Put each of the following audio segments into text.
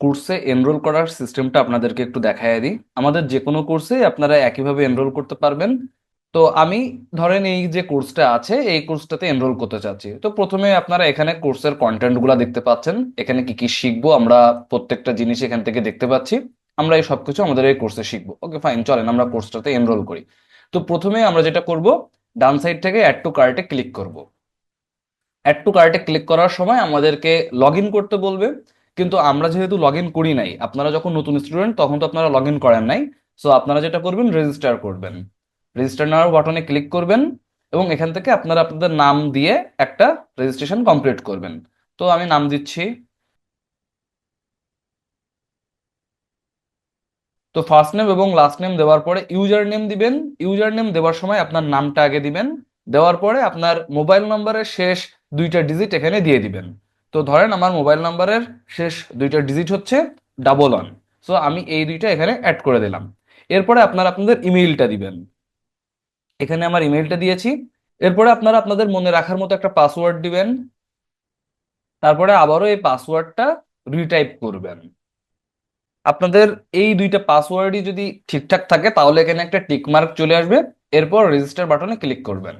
কোর্সে এনরোল করার সিস্টেমটা আপনাদেরকে একটু দেখায় দিই। আমাদের যে কোনো কোর্সে আপনারা একইভাবে এনরোল করতে পারবেন। তো আমি ধরেন এই যে কোর্সটা আছে, এই কোর্সটাতে এনরোল করতে চাচ্ছি। তো প্রথমে আপনারা এখানে কোর্সের কন্টেন্টগুলো দেখতে পাচ্ছেন। এখানে কি কি শিখব আমরা প্রত্যেকটা জিনিস এখান থেকে দেখতে পাচ্ছি। আমরা এই সবকিছু আমাদের এই কোর্সে শিখব। ওকে ফাইন চলেন আমরা কোর্সটাতে এনরোল করি। তো প্রথমে আমরা যেটা করব, ডান সাইড থেকে অ্যাড টু কার্টে ক্লিক করব। অ্যাড টু কার্টে ক্লিক করার সময় আমাদেরকে লগ করতে বলবে। কিন্তু আমরা যেহেতু লগ ইন করি নাই, আপনারা যখন নতুন স্টুডেন্ট তখন তো আপনারা লগ ইন করেন নাই। সো আপনারা যেটা করবেন রেজিস্টার করবেন। রেজিস্টার নেওয়ার বাটনে ক্লিক করবেন এবং এখান থেকে আপনারা আপনাদের নাম দিয়ে একটা রেজিস্ট্রেশন কমপ্লিট করবেন। তো, আমি নাম দিচ্ছি। তো ফার্স্ট নেম এবং লাস্ট নেম দেওয়ার পরে ইউজার নেম দিবেন। ইউজার নেম দেওয়ার সময় আপনার নামটা আগে দিবেন। দেওয়ার পরে আপনার মোবাইল নম্বরের শেষ দুইটা ডিজিট এখানে দিয়ে দিবেন। তো ধরেন আমার মোবাইল নাম্বারের শেষ দুইটা ডিজিট হচ্ছে ডাবল ওয়ান সো আমি এই দুইটা এখানে অ্যাড করে দিলাম। এরপরে আপনারা আপনাদের ইমেইলটা দিবেন। এখানে আমার ইমেইলটা দিয়েছি। এরপরে আপনারা আপনাদের মনে রাখার মতো একটা পাসওয়ার্ড দিবেন। তারপরে আবারও এই পাসওয়ার্ডটা রিটাইপ করবেন। আপনাদের এই দুইটা পাসওয়ার্ডই যদি ঠিকঠাক থাকে, তাহলে এখানে একটা টিক মার্ক চলে আসবে। এরপর রেজিস্টার বাটনে ক্লিক করবেন।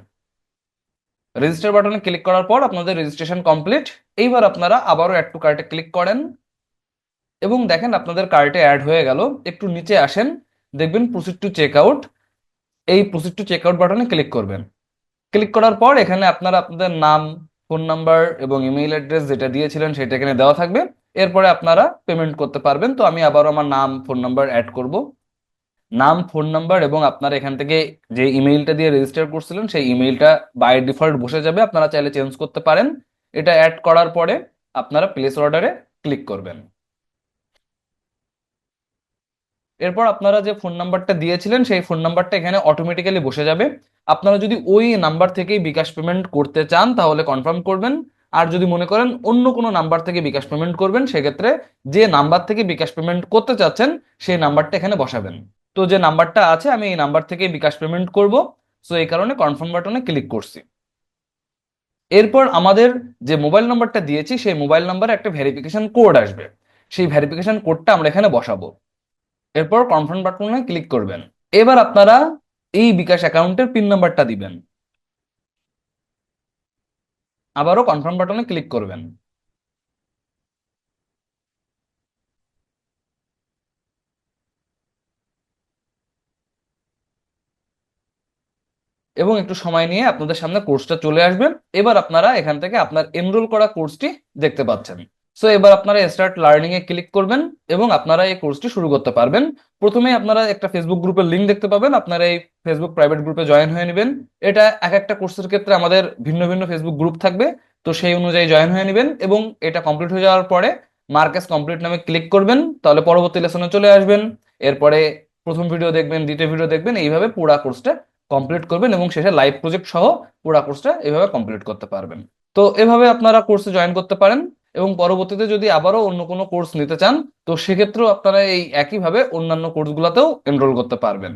রেজিস্টার বাটনে ক্লিক করার পর আপনাদের রেজিস্ট্রেশন কমপ্লিট এইবার আপনারা আবারও অ্যাড টু কার্টে ক্লিক করেন এবং দেখেন আপনাদের কার্টে অ্যাড হয়ে গেল। একটু নিচে আসেন, দেখবেন প্রসিড টু চেক আউট এই প্রসিড টু চেক আউট বাটনে ক্লিক করবেন। ক্লিক করার পর এখানে আপনারা আপনাদের নাম ফোন নাম্বার এবং ইমেইল অ্যাড্রেস যেটা দিয়েছিলেন সেটা এখানে দেওয়া থাকবে। এরপরে আপনারা পেমেন্ট করতে পারবেন। তো আমি আবারও আমার নাম ফোন নাম্বার অ্যাড করব। নাম, ফোন নাম্বার এবং আপনার এখান থেকে যে ইমেইলটা দিয়ে রেজিস্টার করছিলেন, সেই ইমেইলটা বাই ডিফল্ট বসে যাবে। আপনারা চাইলে চেঞ্জ করতে পারেন। এটা অ্যাড করার পরে আপনারা প্লেস অর্ডারে ক্লিক করবেন। এরপর আপনারা যে ফোন নাম্বারটা দিয়েছিলেন, সেই ফোন নাম্বারটা এখানে অটোমেটিক্যালি বসে যাবে। আপনারা যদি ওই নাম্বার থেকেই বিকাশ পেমেন্ট করতে চান, তাহলে কনফার্ম করবেন। আর যদি মনে করেন অন্য কোনো নাম্বার থেকে বিকাশ পেমেন্ট করবেন, সেক্ষেত্রে যে নাম্বার থেকে বিকাশ পেমেন্ট করতে চাচ্ছেন, সেই নাম্বারটা এখানে বসাবেন। তো যে নাম্বারটা আছে, আমি এই নাম্বার থেকে বিকাশ পেমেন্ট করব। সো এই কারণে কনফার্ম বাটনে ক্লিক করছি। এরপর আমাদের যে মোবাইল নাম্বারটা দিয়েছি, সেই মোবাইল নাম্বারে একটা ভেরিফিকেশন কোড আসবে। সেই ভেরিফিকেশন কোডটা আমরা এখানে বসাবো। এরপর কনফার্ম বাটনে ক্লিক করবেন। এবার আপনারা এই বিকাশ অ্যাকাউন্টের পিন নাম্বারটা দিবেন। আবারও কনফার্ম বাটনে ক্লিক করবেন। এবং একটু সময় নিয়ে আপনাদের সামনে কোর্সটা চলে আসবে এবার আপনারা এখান থেকে আপনার এনরোল করা কোর্সটি দেখতে পাচ্ছেন। সো এবার আপনারা স্টার্ট লার্নিং এ ক্লিক করবেন এবং আপনারা এই কোর্সটি শুরু করতে পারবেন। প্রথমে আপনারা একটা ফেসবুক গ্রুপের লিঙ্ক দেখতে পাবেন। আপনারা এই ফেসবুক প্রাইভেট গ্রুপে জয়েন হয়ে নেবেন। এটা এক একটা কোর্সের ক্ষেত্রে আমাদের ভিন্ন ভিন্ন ফেসবুক গ্রুপ থাকবে। তো সেই অনুযায়ী জয়েন হয়ে নেবেন এবং এটা কমপ্লিট হয়ে যাওয়ার পরে মার্কেস কমপ্লিট নামে ক্লিক করবেন। তাহলে পরবর্তী লেসনে চলে আসবেন। এরপরে প্রথম ভিডিও দেখবেন, দ্বিতীয় ভিডিও দেখবেন। এইভাবে পুরা কোর্সটা কমপ্লিট করবেন এবং শেষে লাইভ প্রজেক্ট সহ পুরা কোর্সটা এভাবে কমপ্লিট করতে পারবেন। তো এভাবে আপনারা কোর্সে জয়েন করতে পারেন এবং পরবর্তীতে যদি আবারও অন্য কোনো কোর্স নিতে চান, তো সেক্ষেত্রেও আপনারা এই একইভাবে অন্যান্য কোর্সগুলোতেও এনরোল করতে পারবেন।